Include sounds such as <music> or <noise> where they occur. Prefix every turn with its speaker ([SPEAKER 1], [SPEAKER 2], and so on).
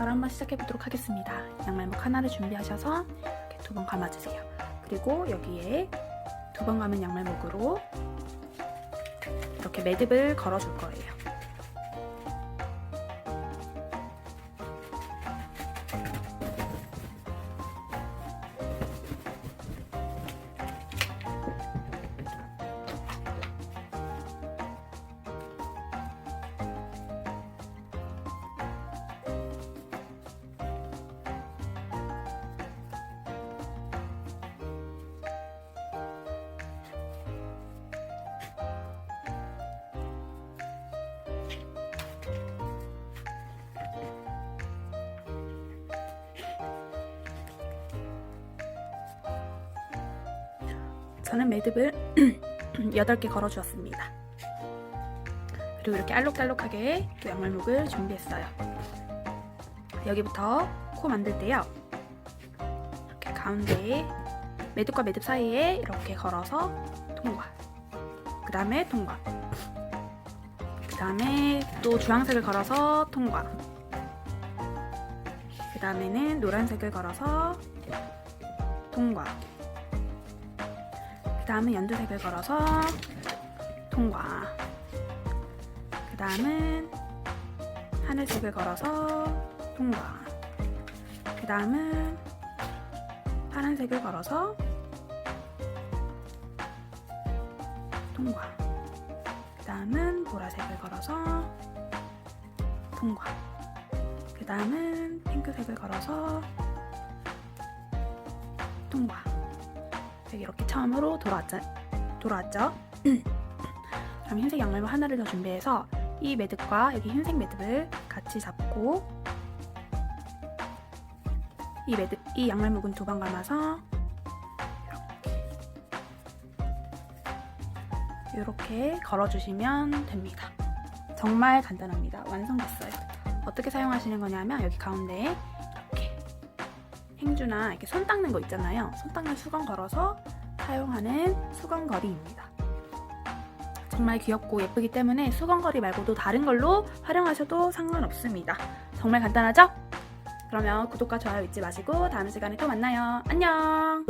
[SPEAKER 1] 바로 한번 시작해 보도록 하겠습니다. 양말목 하나를 준비하셔서 이렇게 두 번 감아주세요. 그리고 여기에 두 번 감은 양말목으로 이렇게 매듭을 걸어줄 거예요. 저는 매듭을 <clears throat> 8개 걸어주었습니다. 그리고 이렇게 알록달록하게 또 양말목을 준비했어요. 여기부터 코 만들 때요. 이렇게 가운데에 매듭과 매듭 사이에 이렇게 걸어서 통과. 그 다음에 통과. 그 다음에 또 주황색을 걸어서 통과. 그 다음에는 노란색을 걸어서 통과. 그 다음은 연두색을 걸어서 통과. 그 다음은 하늘색을 걸어서 통과. 그 다음은 파란색을 걸어서 통과. 그 다음은 보라색을 걸어서 통과. 그 다음은 핑크색을 걸어서 통과. 이렇게 처음으로 돌아왔죠? 돌아왔죠? <clears throat> 그럼 흰색 양말목 하나를 더 준비해서 이 매듭과 여기 흰색 매듭을 같이 잡고 이 매듭, 이 양말목은 두 번 감아서 이렇게 걸어주시면 됩니다. 정말 간단합니다. 완성됐어요. 어떻게 사용하시는 거냐면 여기 이렇게 행주나 이렇게 손 닦는 거 있잖아요. 손 닦는 수건 걸어서 사용하는 수건거리입니다. 정말 귀엽고 예쁘기 때문에 수건거리 말고도 다른 걸로 활용하셔도 상관없습니다. 정말 간단하죠? 그러면 구독과 좋아요 잊지 마시고 다음 시간에 또 만나요. 안녕!